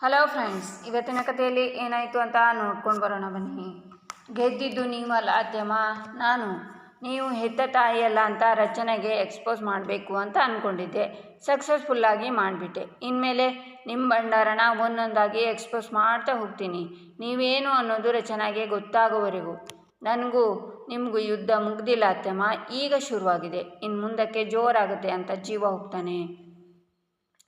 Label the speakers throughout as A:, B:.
A: Hello friends ಇವತ್ತಿನ ಕಥೆಯಲ್ಲಿ ಏನಾಯಿತು ಅಂತ ನೋಡ್ಕೊಂಡು ಬರೋಣ ಬನ್ನಿ. ಗೆದ್ದಿದ್ದು ನೀವಲ್ಲ ಅತ್ಯಮ್ಮ ನಾನು. ನೀವು ಹೆತ್ತ ತಾಯಿಯಲ್ಲ ಅಂತ ರಚನೆಗೆ ಎಕ್ಸ್ಪೋಸ್ ಮಾಡಬೇಕು ಅಂತ ಅಂದ್ಕೊಂಡಿದ್ದೆ ಸಕ್ಸಸ್ಫುಲ್ಲಾಗಿ ಮಾಡಿಬಿಟ್ಟೆ. ಇನ್ಮೇಲೆ ನಿಮ್ಮ ಭಂಡಾರನ ಒಂದೊಂದಾಗಿ ಎಕ್ಸ್ಪೋಸ್ ಮಾಡ್ತಾ ಹೋಗ್ತೀನಿ. ನೀವೇನು ಅನ್ನೋದು ರಚನೆಗೆ ಗೊತ್ತಾಗೋವರೆಗೂ. ನನಗೂ, ನಿಮಗೂ ಯುದ್ಧ ಮುಗ್ದಿಲ್ಲ ಅತ್ಯಮ್ಮ ಈಗ ಶುರುವಾಗಿದೆ. ಇನ್ನು ಮುಂದಕ್ಕೆ ಜೋರಾಗುತ್ತೆ ಅಂತ ಜೀವ ಹೋಗ್ತಾನೆ.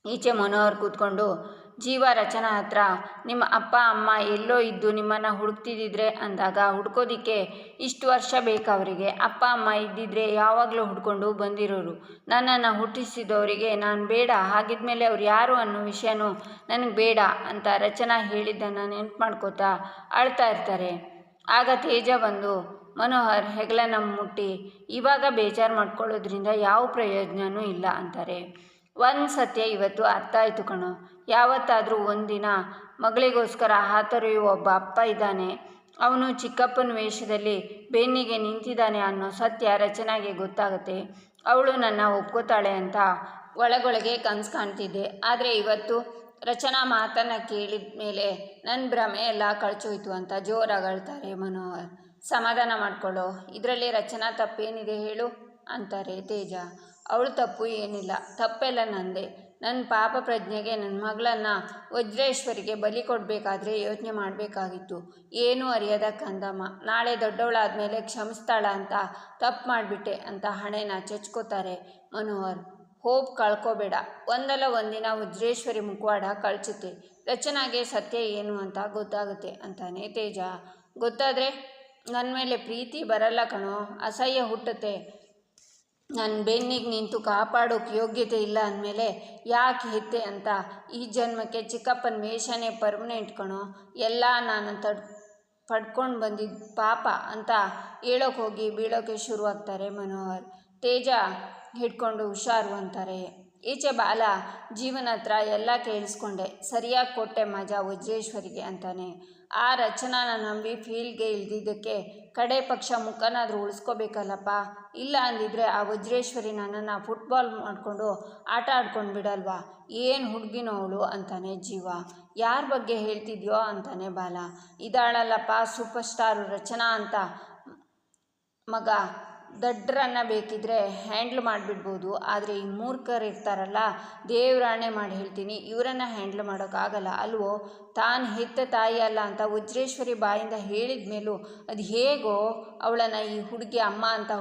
A: ಈಚೆ ಮನೋಹರ್ ಕೂತ್ಕೊಂಡು ಜೀವ ರಚನಾ ಹತ್ರ ನಿಮ್ಮ ಅಪ್ಪ, ಅಮ್ಮ ಎಲ್ಲೋ ಇದ್ದು ನಿಮ್ಮನ್ನು ಹುಡುಕ್ತಿದ್ದಿದ್ರೆ ಅಂದಾಗ ಹುಡ್ಕೋದಿಕ್ಕೆ ಇಷ್ಟು ವರ್ಷ ಬೇಕು ಅವರಿಗೆ. ಅಪ್ಪ, ಅಮ್ಮ ಇದ್ದಿದ್ರೆ ಯಾವಾಗಲೂ ಹುಡ್ಕೊಂಡು ಬಂದಿರೋರು. ನನ್ನನ್ನು ಹುಟ್ಟಿಸಿದವರಿಗೆ ನಾನು ಬೇಡ, ಹಾಗಿದ್ಮೇಲೆ ಅವ್ರು ಯಾರು ಅನ್ನೋ ವಿಷಯನೂ ನನಗೆ ಬೇಡ ಅಂತ ರಚನಾ ಹೇಳಿದ್ದನ್ನು ನೆನ್ಪು ಮಾಡ್ಕೋತಾ ಅಳ್ತಾ ಇರ್ತಾರೆ. ಆಗ ತೇಜ ಬಂದು, ಮನೋಹರ್, ಹೆಗಲನ್ನು ಮುಟ್ಟಿ, ಇವಾಗ ಬೇಜಾರು ಮಾಡ್ಕೊಳ್ಳೋದ್ರಿಂದ ಯಾವ ಪ್ರಯೋಜನವೂ ಇಲ್ಲ ಅಂತಾರೆ. ಒಂದು ಸತ್ಯ ಇವತ್ತು ಅರ್ಥ ಆಯಿತು ಕಣೋ. ಯಾವತ್ತಾದರೂ ಒಂದಿನ ಮಗಳಿಗೋಸ್ಕರ ಹಾತೊರೆಯುವ ಒಬ್ಬ ಅಪ್ಪ ಇದ್ದಾನೆ. ಅವನು ಚಿಕ್ಕಪ್ಪನ ವೇಷದಲ್ಲಿ ಬೆನ್ನಿಗೆ ನಿಂತಿದ್ದಾನೆ ಅನ್ನೋ ಸತ್ಯ ರಚನೆಗೆ ಗೊತ್ತಾಗುತ್ತೆ. ಅವಳು ನನ್ನ ಒಪ್ಕೋತಾಳೆ ಅಂತ ಒಳಗೊಳಗೆ ಕನಸು ಕಾಣ್ತಿದ್ದೆ. ಆದರೆ ಇವತ್ತು ರಚನಾ ಮಾತನ್ನು ಕೇಳಿದ ಮೇಲೆ ನನ್ನ ಭ್ರಮೆ ಎಲ್ಲ ಕಳ್ಚೋಯ್ತು ಅಂತ ಜೋರಾಗಿ ಅಳ್ತಾರೆ ಮನೋಹರ್. ಸಮಾಧಾನ ಮಾಡ್ಕೊಳ್ಳೋ. ಇದರಲ್ಲಿ ರಚನಾ ತಪ್ಪೇನಿದೆ ಹೇಳು? ಅಂತಾರೆ, ತೇಜ. ಅವಳು ತಪ್ಪು ಏನಿಲ್ಲ. ತಪ್ಪೆಲ್ಲ ನಂದೆ. ನನ್ನ ಪಾಪ ಪ್ರಜ್ಞೆಗೆ ನನ್ನ ಮಗಳನ್ನು ವಜ್ರೇಶ್ವರಿಗೆ ಬಲಿ ಕೊಡಬೇಕಾದ್ರೆ ಯೋಚನೆ ಮಾಡಬೇಕಾಗಿತ್ತು. ಏನೂ ಅರಿಯದ ಕಂದಮ್ಮ. ನಾಳೆ ದೊಡ್ಡವಳಾದ ಮೇಲೆ ಕ್ಷಮಿಸ್ತಾಳ ಅಂತ ತಪ್ಪು ಮಾಡಿಬಿಟ್ಟೆ ಅಂತ ಹಣೆನ ಚಚ್ಕೋತಾರೆ ಮನೋಹರ್. ಹೋಪ್ ಕಳ್ಕೋಬೇಡ. ಒಂದಲ್ಲ ಒಂದಿನ ವಜ್ರೇಶ್ವರಿ ಮುಖವಾಡ ಕಳ್ಚುತ್ತೆ ರಚನಾಗೆ ಸತ್ಯ ಏನು ಅಂತ ಗೊತ್ತಾಗುತ್ತೆ ಅಂತಾನೆ ತೇಜ. ಗೊತ್ತಾದರೆ ನನ್ನ ಮೇಲೆ ಪ್ರೀತಿ ಬರಲ್ಲ ಕಣೋ. ಅಸಹ್ಯ ಹುಟ್ಟುತ್ತೆ. ನನ್ನ ಬೆನ್ನಿಗೆ ನಿಂತು ಕಾಪಾಡೋಕೆ ಯೋಗ್ಯತೆ ಇಲ್ಲ ಅಂದಮೇಲೆ ಯಾಕೆ ಹೆತ್ತೆ ಅಂತ ಈ ಜನ್ಮಕ್ಕೆ ಚಿಕ್ಕಪ್ಪನ ವೇಷನೇ ಪರ್ಮನೆಂಟ್ ಕಣೋ. ಎಲ್ಲ ನಾನು ತಡ್, ಪಡ್ಕೊಂಡು ಬಂದಿದ್ದ ಪಾಪ ಅಂತ ಹೇಳೋಕೆ ಹೋಗಿ ಬೀಳೋಕೆ ಶುರುವಾಗ್ತಾರೆ ಮನೋಹರ್. ತೇಜ ಹಿಡ್ಕೊಂಡು ಹುಷಾರು ಅಂತಾರೆ. ಈಚೆ ಬಾಲ, ಜೀವನ ಹತ್ರ ಎಲ್ಲ ಕೇಳಿಸ್ಕೊಂಡೆ. ಸರಿಯಾಗಿ ಕೊಟ್ಟೆ ಮಜಾ ವಜ್ರೇಶ್ವರಿಗೆ ಅಂತಾನೆ. ಆ ರಚನಾನ ನಂಬಿ ಫೀಲ್ಡ್ಗೆ ಇಳಿದಿದ್ದಕ್ಕೆ ಕಡೆ ಪಕ್ಷ ಮುಖನಾದರೂ ಉಳಿಸ್ಕೋಬೇಕಲ್ಲಪ್ಪ. ಇಲ್ಲ ಅಂದಿದ್ರೆ ಆ ವಜ್ರೇಶ್ವರಿ ನನ್ನನ್ನು ಫುಟ್ಬಾಲ್ ಮಾಡಿಕೊಂಡು ಆಟ ಆಡ್ಕೊಂಡು ಬಿಡಲ್ವಾ? ಏನು ಹುಡುಗಿನೋ ಅವಳು ಅಂತಾನೆ ಜೀವ. ಯಾರ ಬಗ್ಗೆ ಹೇಳ್ತಿದ್ಯೋ ಅಂತಾನೆ ಬಾಲ. ಇದಾಳಲ್ಲಪ್ಪ ಸೂಪರ್ ಸ್ಟಾರು ರಚನಾ ಅಂತ. ಮಗ ದಡ್ರನ್ನ ಬೇಕಿದ್ರೆ ಹ್ಯಾಂಡ್ಲ್ ಮಾಡಿಬಿಡ್ಬೋದು. ಆದರೆ ಈ ಮೂರ್ಖರು ಇರ್ತಾರಲ್ಲ, ದೇವ್ರಾಣೆ ಮಾಡಿ ಹೇಳ್ತೀನಿ, ಇವರನ್ನು ಹ್ಯಾಂಡ್ಲ್ ಮಾಡೋಕ್ಕಾಗಲ್ಲ ಅಲ್ವೋ? ತಾನು ಹೆತ್ತ ತಾಯಿ ಅಲ್ಲ ಅಂತ ವಜ್ರೇಶ್ವರಿ ಬಾಯಿಂದ ಹೇಳಿದ ಮೇಲೂ ಅದು ಹೇಗೋ ಅವಳನ್ನು ಈ ಹುಡುಗಿ ಅಮ್ಮ ಅಂತ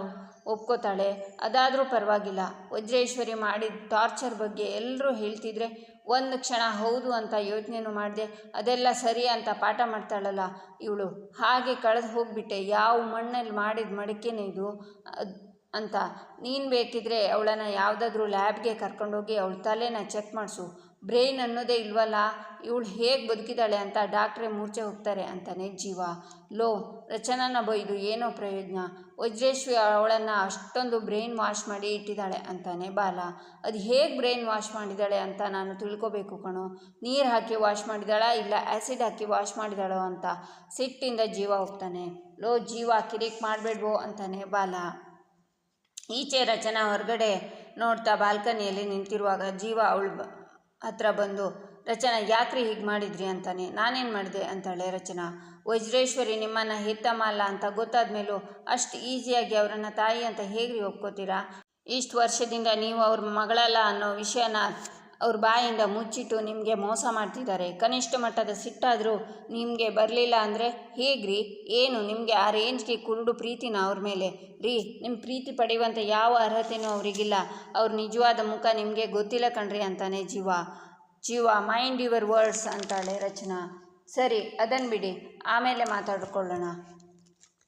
A: ಒಪ್ಕೋತಾಳೆ. ಅದಾದರೂ ಪರವಾಗಿಲ್ಲ. ವಜ್ರೇಶ್ವರಿ ಮಾಡಿದ ಟಾರ್ಚರ್ ಬಗ್ಗೆ ಎಲ್ಲರೂ ಹೇಳ್ತಿದ್ರೆ ಒಂದು ಕ್ಷಣ ಹೌದು ಅಂತ ಯೋಚನೆನೂ ಮಾಡಿದೆ, ಅದೆಲ್ಲ ಸರಿ ಅಂತ ಪಾಠ ಮಾಡ್ತಾಳಲ್ಲ ಇವಳು. ಹಾಗೆ ಕಳೆದು ಹೋಗಿಬಿಟ್ಟೆ. ಯಾವ ಮಣ್ಣಲ್ಲಿ ಮಾಡಿದ ಮಡಿಕೆನೇ ಇದು? ಅಂತ. ನೀನು ಬೇಕಿದ್ರೆ ಅವಳನ್ನು ಯಾವುದಾದ್ರೂ ಲ್ಯಾಬ್ಗೆ ಕರ್ಕೊಂಡೋಗಿ ಅವಳ ತಲೆನ ಚೆಕ್ ಮಾಡಿಸು. ಬ್ರೈನ್ ಅನ್ನೋದೇ ಇಲ್ವಲ್ಲ? ಇವಳು ಹೇಗೆ ಬದುಕಿದ್ದಾಳೆ ಅಂತ ಡಾಕ್ಟ್ರೇ ಮೂರ್ಛೆ ಹೋಗ್ತಾರೆ ಅಂತಾನೆ ಜೀವ. ಲೋ, ರಚನಾನ ಬೈದು ಏನೋ ಪ್ರಯೋಜನ. ವಜ್ರೇಶ್ವರಿ ಅವಳನ್ನು ಅಷ್ಟೊಂದು ಬ್ರೈನ್ ವಾಶ್ ಮಾಡಿ ಇಟ್ಟಿದ್ದಾಳೆ ಅಂತಾನೆ ಬಾಲ. ಅದು ಹೇಗೆ ಬ್ರೈನ್ ವಾಶ್ ಮಾಡಿದ್ದಾಳೆ ಅಂತ ನಾನು ತಿಳ್ಕೊಬೇಕು ಕಣೋ. ನೀರು ಹಾಕಿ ವಾಶ್ ಮಾಡಿದಾಳ ಇಲ್ಲ ಆ್ಯಸಿಡ್ ಹಾಕಿ ವಾಶ್ ಮಾಡಿದಾಳೋ ಅಂತ ಸಿಟ್ಟಿಂದ ಜೀವ ಹೋಗ್ತಾನೆ. ಲೋ, ಜೀವ ಕಿರಿಕ್ ಮಾಡಬೇಡ್ವೋ ಅಂತಾನೆ ಬಾಲ. ಈಚೆ ರಚನಾ ಹೊರಗಡೆ ನೋಡ್ತಾ ಬಾಲ್ಕನಿಯಲ್ಲಿ ನಿಂತಿರುವಾಗ ಜೀವ ಅವಳು ಹತ್ರ ಬಂದು, ರಚನಾ, ಯಾಕ್ರಿ ಹೀಗೆ ಮಾಡಿದ್ರಿ ಅಂತಾನೆ. ನಾನೇನು ಮಾಡಿದೆ? ಅಂತಾಳೆ ರಚನಾ. ವಜ್ರೇಶ್ವರಿ, ನಿಮ್ಮನ್ನು ಹೆತ್ತಮ್ಮ ಅಂತ ಗೊತ್ತಾದ ಮೇಲೂ ಅಷ್ಟು ಈಸಿಯಾಗಿ ಅವರನ್ನ ತಾಯಿ ಅಂತ ಹೇಗ್ರಿ ಒಪ್ಕೋತೀರಾ? ಇಷ್ಟು ವರ್ಷದಿಂದ ನೀವು ಅವ್ರ ಮಗಳಲ್ಲ ಅನ್ನೋ ವಿಷಯನ ಅವ್ರ ಬಾಯಿಂದ ಮುಚ್ಚಿಟ್ಟು ನಿಮಗೆ ಮೋಸ ಮಾಡ್ತಿದ್ದಾರೆ. ಕನಿಷ್ಠ ಮಟ್ಟದ ಸಿಟ್ಟಾದರೂ ನಿಮಗೆ ಬರಲಿಲ್ಲ ಅಂದರೆ ಹೇಗ್ರಿ? ಏನು ನಿಮಗೆ ಆ ರೇಂಜ್ಗೆ ಕುರುಡು ಪ್ರೀತಿನ ಅವ್ರ ಮೇಲೆ? ರೀ ನಿಮ್ಮ ಪ್ರೀತಿ ಪಡೆಯುವಂಥ ಯಾವ ಅರ್ಹತೆಯೂ ಅವರಿಗಿಲ್ಲ. ಅವ್ರ ನಿಜವಾದ ಮುಖ ನಿಮಗೆ ಗೊತ್ತಿಲ್ಲ ಕಣ್ರಿ ಅಂತಾನೆ ಜೀವ. ಜೀವ, ಮೈಂಡ್ ಯುವರ್ ವರ್ಡ್ಸ್ ಅಂತಾಳೆ ರಚನಾ. ಸರಿ ಅದನ್ನು ಬಿಡಿ. ಆಮೇಲೆ ಮಾತಾಡ್ಕೊಳ್ಳೋಣ.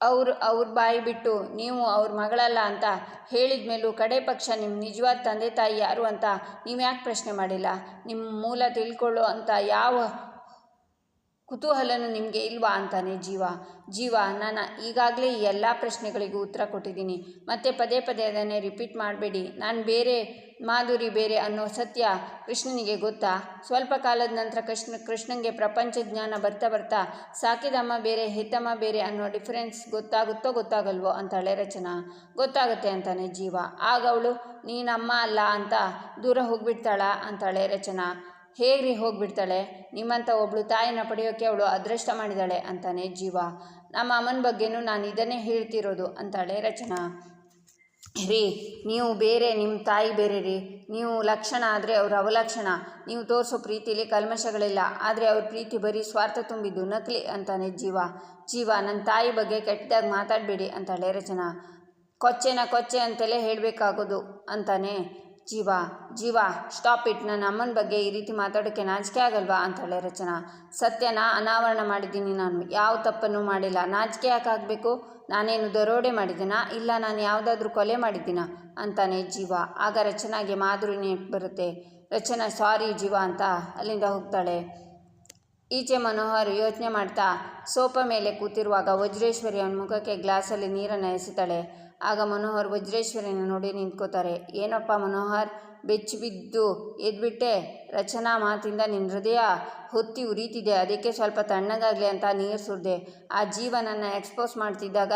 A: ಅವ್ರು, ಅವ್ರ ಬಾಯಿ ಬಿಟ್ಟು ನೀವು ಅವ್ರ ಮಗಳಲ್ಲ ಅಂತ ಹೇಳಿದ ಮೇಲೂ ಕಡೆ ಪಕ್ಷ ನಿಮ್ಮ ನಿಜವಾದ ತಂದೆ ತಾಯಿ ಯಾರು ಅಂತ ನೀವು ಯಾಕೆ ಪ್ರಶ್ನೆ ಮಾಡಿಲ್ಲ? ನಿಮ್ಮ ಮೂಲ ತಿಳ್ಕೊಳ್ಳೋ ಅಂತ ಯಾವ ಕುತೂಹಲನೂ ನಿಮಗೆ ಇಲ್ವಾ ಅಂತಾನೆ ಜೀವ. ಜೀವ, ನಾನು ಈಗಾಗಲೇ ಈ ಎಲ್ಲ ಪ್ರಶ್ನೆಗಳಿಗೂ ಉತ್ತರ ಕೊಟ್ಟಿದ್ದೀನಿ. ಮತ್ತೆ ಪದೇ ಪದೇ ಅದನ್ನೇ ರಿಪೀಟ್ ಮಾಡಬೇಡಿ. ನಾನು ಬೇರೆ ಮಾಧುರಿ ಬೇರೆ ಅನ್ನೋ ಸತ್ಯ ಕೃಷ್ಣನಿಗೆ ಗೊತ್ತಾ? ಸ್ವಲ್ಪ ಕಾಲದ ನಂತರ ಕೃಷ್ಣ, ಕೃಷ್ಣನಿಗೆ ಪ್ರಪಂಚ ಜ್ಞಾನ ಬರ್ತಾ ಬರ್ತಾ ಸಾಕಿದಮ್ಮ ಬೇರೆ, ಹಿತಮ್ಮ ಬೇರೆ ಅನ್ನೋ ಡಿಫರೆನ್ಸ್ ಗೊತ್ತಾಗುತ್ತೋ ಗೊತ್ತಾಗಲ್ವೋ ಅಂತಾಳೆ ರಚನಾ. ಗೊತ್ತಾಗುತ್ತೆ ಅಂತಾನೆ ಜೀವ. ಆಗ ಅವಳು, ನೀನಮ್ಮ ಅಲ್ಲ ಅಂತ ದೂರ ಹೋಗ್ಬಿಡ್ತಾಳ ಅಂತಾಳೆ ರಚನಾ. ಹೇಗ್ರಿ ಹೋಗ್ಬಿಡ್ತಾಳೆ? ನಿಮ್ಮಂಥ ಒಬ್ಳು ತಾಯಿನ ಪಡೆಯೋಕ್ಕೆ ಅವಳು ಅದೃಷ್ಟ ಮಾಡಿದಾಳೆ ಅಂತಾನೆ ಜೀವ. ನಮ್ಮ ಅಮ್ಮನ ಬಗ್ಗೆನೂ ನಾನು ಇದನ್ನೇ ಹೇಳ್ತಿರೋದು ಅಂತಾಳೆ ರಚನಾ. ರೀ, ನೀವು ಬೇರೆ ನಿಮ್ಮ ತಾಯಿ ಬೇರೆ ರೀ. ನೀವು ಲಕ್ಷಣ ಆದರೆ ಅವರು ಅವಲಕ್ಷಣ. ನೀವು ತೋರಿಸೋ ಪ್ರೀತಿಲಿ ಕಲ್ಮಶಗಳಿಲ್ಲ. ಆದರೆ ಅವ್ರ ಪ್ರೀತಿ ಬರೀ ಸ್ವಾರ್ಥ ತುಂಬಿದ್ದು ನಕಲಿ ಅಂತಾನೆ ಜೀವ. ಜೀವ ನನ್ನ ತಾಯಿ ಬಗ್ಗೆ ಕೆಟ್ಟದಾಗಿ ಮಾತಾಡಬೇಡಿ ಅಂತಾಳೆ ರಚನಾ. ಕೊಚ್ಚೆನ ಕೊಚ್ಚೆ ಅಂತಲೇ ಹೇಳಬೇಕಾಗೋದು ಅಂತಾನೆ ಜೀವ. ಜೀವ ಸ್ಟಾಪ್ ಇಟ್ ನನ್ನ ಅಮ್ಮನ ಬಗ್ಗೆ ಈ ರೀತಿ ಮಾತಾಡೋಕ್ಕೆ ನಾಚಿಕೆ ಆಗಲ್ವಾ ಅಂತಾಳೆ ರಚನಾ. ಸತ್ಯನ ಅನಾವರಣ ಮಾಡಿದ್ದೀನಿ ನಾನು. ಯಾವ ತಪ್ಪನ್ನು ಮಾಡಿಲ್ಲ. ನಾಚಿಕೆ ಯಾಕೆ ಆಗಬೇಕು ನಾನೇನು ದರೋಡೆ ಮಾಡಿದ್ದೀನಾ? ಇಲ್ಲ, ನಾನು ಯಾವುದಾದ್ರೂ ಕೊಲೆ ಮಾಡಿದ್ದೀನಾ? ಅಂತಾನೆ ಜೀವ. ಆಗ ರಚನಾಗೆ ಮಾಧುರಿ ನೆನಪು ಬರುತ್ತೆ. ರಚನಾ, ಸಾರಿ ಜೀವ ಅಂತ ಅಲ್ಲಿಂದ ಹೋಗ್ತಾಳೆ. ಈಚೆ ಮನೋಹರ್ ಯೋಚನೆ ಮಾಡ್ತಾ ಸೋಪ ಮೇಲೆ ಕೂತಿರುವಾಗ ವಜ್ರೇಶ್ವರಿ ಅವನ ಮುಖಕ್ಕೆ ಗ್ಲಾಸಲ್ಲಿ ನೀರನ್ನು ಎಸಿತಾಳೆ. ಆಗ ಮನೋಹರ್ ವಜ್ರೇಶ್ವರಿನ ನೋಡಿ ನಿಂತ್ಕೋತಾರೆ. ಏನಪ್ಪ ಮನೋಹರ್, ಬೆಚ್ಚಿ ಬಿದ್ದು ಎದ್ಬಿಟ್ಟೆ. ರಚನಾ ಮಾತಿಂದ ನಿನ್ನ ಹೃದಯ ಹೊತ್ತಿ ಉರಿತಿದೆ. ಅದಕ್ಕೆ ಸ್ವಲ್ಪ ತಣ್ಣಗಾಗಲಿ ಅಂತ ನೀರು ಸುರಿದೆ ಆ ಜೀವನನ್ನು ಎಕ್ಸ್ಪೋಸ್ ಮಾಡ್ತಿದ್ದಾಗ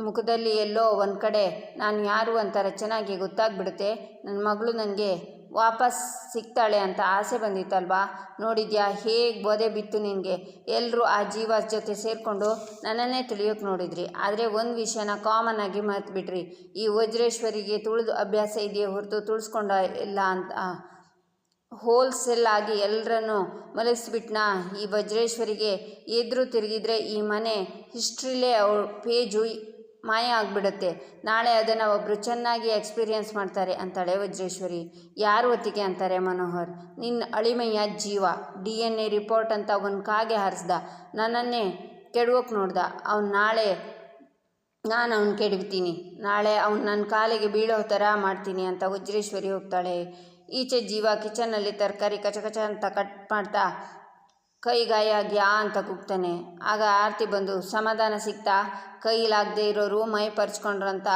A: ಮುಖದಲ್ಲಿ ಎಲ್ಲೋ ಒಂದು ಕಡೆ, ನಾನು ಯಾರು ಅಂತ ರಚನಾಗೆ ಗೊತ್ತಾಗ್ಬಿಡುತ್ತೆ. ನನ್ನ ಮಗಳು ನನಗೆ ವಾಪಸ್ ಸಿಗ್ತಾಳೆ ಅಂತ ಆಸೆ ಬಂದಿತ್ತಲ್ವಾ? ನೋಡಿದ್ಯಾ, ಹೇಗೆ ಬೋಧೆ ಬಿತ್ತು ನಿನಗೆ? ಎಲ್ಲರೂ ಆ ಜೀವ ಜೊತೆ ಸೇರಿಕೊಂಡು ನನ್ನನ್ನೇ ತಿಳಿಯೋಕೆ ನೋಡಿದ್ರಿ. ಆದರೆ ಒಂದು ವಿಷಯನ ಕಾಮನ್ ಆಗಿ ಮರೆತುಬಿಟ್ರಿ ಈ ವಜ್ರೇಶ್ವರಿಗೆ ತುಳಿದು ಅಭ್ಯಾಸ ಇದೆಯೇ ಹೊರತು ತುಳಿಸ್ಕೊಂಡ ಇಲ್ಲ ಅಂತ ಹೋಲ್ಸೇಲ್ ಆಗಿ ಎಲ್ಲರನ್ನು ಮಲಗಿಸ್ಬಿಟ್ನಾ? ಈ ವಜ್ರೇಶ್ವರಿಗೆ ಎದುರು ತಿರುಗಿದ್ರೆ ಈ ಮನೆ ಹಿಸ್ಟ್ರಿಲೇ ಅವ್ರ ಪೇಜು ಮಾಯ ಆಗಿಬಿಡುತ್ತೆ. ನಾಳೆ ಅದನ್ನು ಒಬ್ಬರು ಚೆನ್ನಾಗಿ ಎಕ್ಸ್ಪೀರಿಯನ್ಸ್ ಮಾಡ್ತಾರೆ ಅಂತಾಳೆ ವಜ್ರೇಶ್ವರಿ. ಯಾರು ಒತ್ತಿಗೆ ಅಂತಾರೆ ಮನೋಹರ್? ನಿನ್ನ ಅಳಿಮಯ್ಯ ಜೀವ. ಡಿ ಎನ್ ಎ ರಿಪೋರ್ಟ್ ಅಂತ ಒಂದು ಕಾಗೆ ಹರಿಸ್ದ. ನನ್ನನ್ನೇ ಕೆಡವೋಕೆ ನೋಡ್ದ. ಅವ್ನು ನಾಳೆ ನಾನು ಅವ್ನು ಕೆಡವ್ತೀನಿ ನಾಳೆ ಅವ್ನು ನನ್ನ ಕಾಲಿಗೆ ಬೀಳೋ ಥರ ಮಾಡ್ತೀನಿ ಅಂತ ವಜ್ರೇಶ್ವರಿ ಹೋಗ್ತಾಳೆ. ಈಚೆ ಜೀವ ಕಿಚನ್ನಲ್ಲಿ ತರಕಾರಿ ಕಚಕಚ ಕಚ ಅಂತ ಕಟ್ ಮಾಡ್ತಾ ಕೈ ಗಾಯ ಆಗ್ಯಾ ಅಂತ ಕೂಗ್ತಾನೆ. ಆಗ ಆರತಿ ಬಂದು, ಸಮಾಧಾನ ಸಿಗ್ತಾ ಕೈಲಾಗದೆ ಇರೋರು ಮೈ ಪರ್ಚ್ಕೊಂಡ್ರಂತ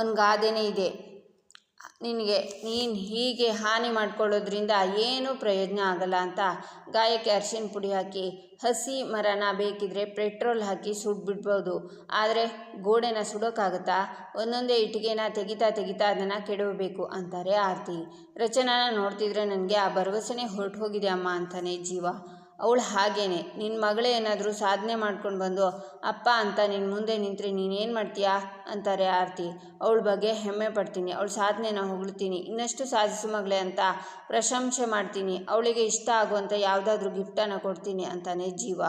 A: ಒಂದು ಗಾದೆನೇ ಇದೆ. ನಿನಗೆ, ನೀನು ಹೀಗೆ ಹಾನಿ ಮಾಡ್ಕೊಳ್ಳೋದ್ರಿಂದ ಏನೂ ಪ್ರಯೋಜನ ಆಗಲ್ಲ ಅಂತ ಗಾಯಕ್ಕೆ ಅರ್ಶಿನ ಪುಡಿ ಹಾಕಿ, ಹಸಿ ಮರನ ಬೇಕಿದ್ರೆ ಪೆಟ್ರೋಲ್ ಹಾಕಿ ಸುಡ್ಬಿಡ್ಬೋದು ಆದರೆ ಗೋಡೆನ ಸುಡೋಕ್ಕಾಗುತ್ತಾ? ಒಂದೊಂದೇ ಇಟ್ಟಿಗೆನ ತೆಗಿತಾ ತೆಗಿತಾ ಅದನ್ನು ಕೆಡವಬೇಕು ಅಂತಾರೆ ಆರತಿ. ರಚನಾನ ನೋಡ್ತಿದ್ರೆ ನನಗೆ ಆ ಭರವಸೆನೇ ಹೊರಟು ಹೋಗಿದೆ ಅಮ್ಮ ಅಂತಾನೆ ಜೀವ. ಅವಳು ಹಾಗೇನೆ. ನಿನ್ನ ಮಗಳೇ ಏನಾದರೂ ಸಾಧನೆ ಮಾಡ್ಕೊಂಡು ಬಂದು, ಅಪ್ಪ ಅಂತ ನಿನ್ನ ಮುಂದೆ ನಿಂತರೆ ನೀನೇನು ಮಾಡ್ತೀಯಾ? ಅಂತಾರೆ ಆರತಿ. ಅವಳ ಬಗ್ಗೆ ಹೆಮ್ಮೆ ಪಡ್ತೀನಿ. ಅವಳ ಸಾಧನೆನ ಹೊಗಳ್ತೀನಿ. ಇನ್ನಷ್ಟು ಸಾಧಿಸು ಮಗಳೇ ಅಂತ ಪ್ರಶಂಸೆ ಮಾಡ್ತೀನಿ. ಅವಳಿಗೆ ಇಷ್ಟ ಆಗುವಂಥ ಯಾವುದಾದ್ರೂ ಗಿಫ್ಟನ್ನು ಕೊಡ್ತೀನಿ ಅಂತಾನೆ ಜೀವ.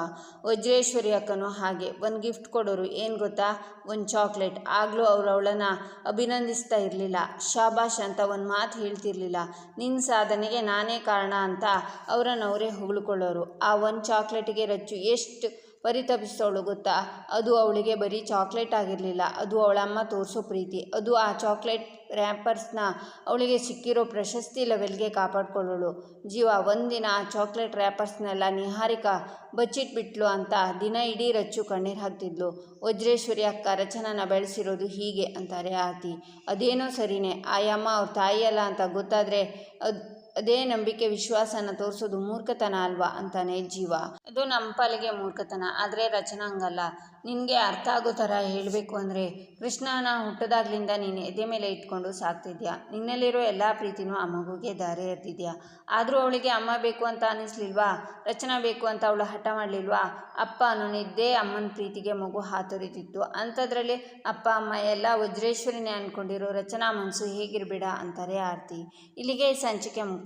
A: ವಜ್ರೇಶ್ವರಿ ಅಕ್ಕನೂ ಹಾಗೆ. ಒಂದು ಗಿಫ್ಟ್ ಕೊಡೋರು ಏನು ಗೊತ್ತಾ? ಒಂದು ಚಾಕ್ಲೇಟ್ ಆಗಲೂ ಅವರು ಅವಳನ್ನು ಅಭಿನಂದಿಸ್ತಾ ಇರಲಿಲ್ಲ. ಶಾಬಾಷ್ ಅಂತ ಒಂದು ಮಾತು ಹೇಳ್ತಿರ್ಲಿಲ್ಲ. ನಿನ್ನ ಸಾಧನೆಗೆ ನಾನೇ ಕಾರಣ ಅಂತ ಅವರನ್ನು ಅವರೇ ಹೊಗಳ್ಕೊಳ್ಳೋರು. ಆ ಒಂದು ಚಾಕ್ಲೇಟಿಗೆ ರಚ್ಚು ಎಷ್ಟು ಪರಿತಪಿಸ್ತವಳು ಗೊತ್ತಾ? ಅದು ಅವಳಿಗೆ ಬರೀ ಚಾಕ್ಲೇಟ್ ಆಗಿರಲಿಲ್ಲ. ಅದು ಅವಳಮ್ಮ ತೋರಿಸೋ ಪ್ರೀತಿ. ಅದು ಆ ಚಾಕ್ಲೇಟ್ ರ್ಯಾಪರ್ಸ್ನ ಅವಳಿಗೆ ಸಿಕ್ಕಿರೋ ಪ್ರಶಸ್ತಿ ಲೆವೆಲ್ಗೆ ಕಾಪಾಡ್ಕೊಳ್ಳೋಳು. ಜೀವ, ಒಂದಿನ ಆ ಚಾಕ್ಲೇಟ್ ರ್ಯಾಪರ್ಸ್ನೆಲ್ಲ ನಿಹಾರಿಕಾ ಬಚ್ಚಿಟ್ಬಿಟ್ಲು ಅಂತ ದಿನ ಇಡೀ ರಚ್ಚು ಕಣ್ಣೀರು ಹಾಕ್ತಿದ್ಲು. ವಜ್ರೇಶ್ವರಿ ಅಕ್ಕ ರಚನನ ಬೆಳೆಸಿರೋದು ಹೀಗೆ ಅಂತಾರೆ ಆತಿ ಅದೇನೋ ಸರಿನೇ, ಆಯಮ್ಮ ಅವ್ರ ತಾಯಿಯಲ್ಲ ಅಂತ ಗೊತ್ತಾದರೆ ಅದು ಅದೇ ನಂಬಿಕೆ ವಿಶ್ವಾಸನ ತೋರಿಸೋದು ಮೂರ್ಖತನ ಅಲ್ವಾ ಅಂತಾನೆ ಜೀವ. ಅದು ನಮ್ಮ ಪಾಲಿಗೆ ಮೂರ್ಖತನ, ಆದರೆ ರಚನಾಂಗಲ್ಲ ನಿನಗೆ ಅರ್ಥ ಆಗೋ ಥರ ಹೇಳಬೇಕು ಅಂದರೆ ಕೃಷ್ಣನ ಹುಟ್ಟದಾಗ್ಲಿಂದ ನೀನು ಎದೆ ಮೇಲೆ ಇಟ್ಕೊಂಡು ಸಾಕ್ತಿದ್ಯಾ? ನಿನ್ನಲ್ಲಿರೋ ಎಲ್ಲ ಪ್ರೀತಿನೂ ಆ ಮಗುಗೆ ದಾರಿ ಎರ್ತಿದ್ಯಾ ಆದರೂ ಅವಳಿಗೆ ಅಮ್ಮ ಬೇಕು ಅಂತ ಅನ್ನಿಸ್ಲಿಲ್ವಾ ರಚನಾ ಬೇಕು ಅಂತ ಅವಳು ಹಠ ಮಾಡಲಿಲ್ವಾ? ಅಪ್ಪ ಅನ್ನೋನಿದ್ದೇ ಅಮ್ಮನ ಪ್ರೀತಿಗೆ ಮಗು ಹಾತೊರಿತಿತ್ತು. ಅಂಥದ್ರಲ್ಲಿ ಅಪ್ಪ, ಅಮ್ಮ ಎಲ್ಲ ವಜ್ರೇಶ್ವರಿನೇ ಅಂದ್ಕೊಂಡಿರೋ ರಚನಾ ಮನಸ್ಸು ಹೇಗಿರಬೇಡ ಅಂತಾರೆ ಆರತಿ. ಇಲ್ಲಿಗೆ ಈ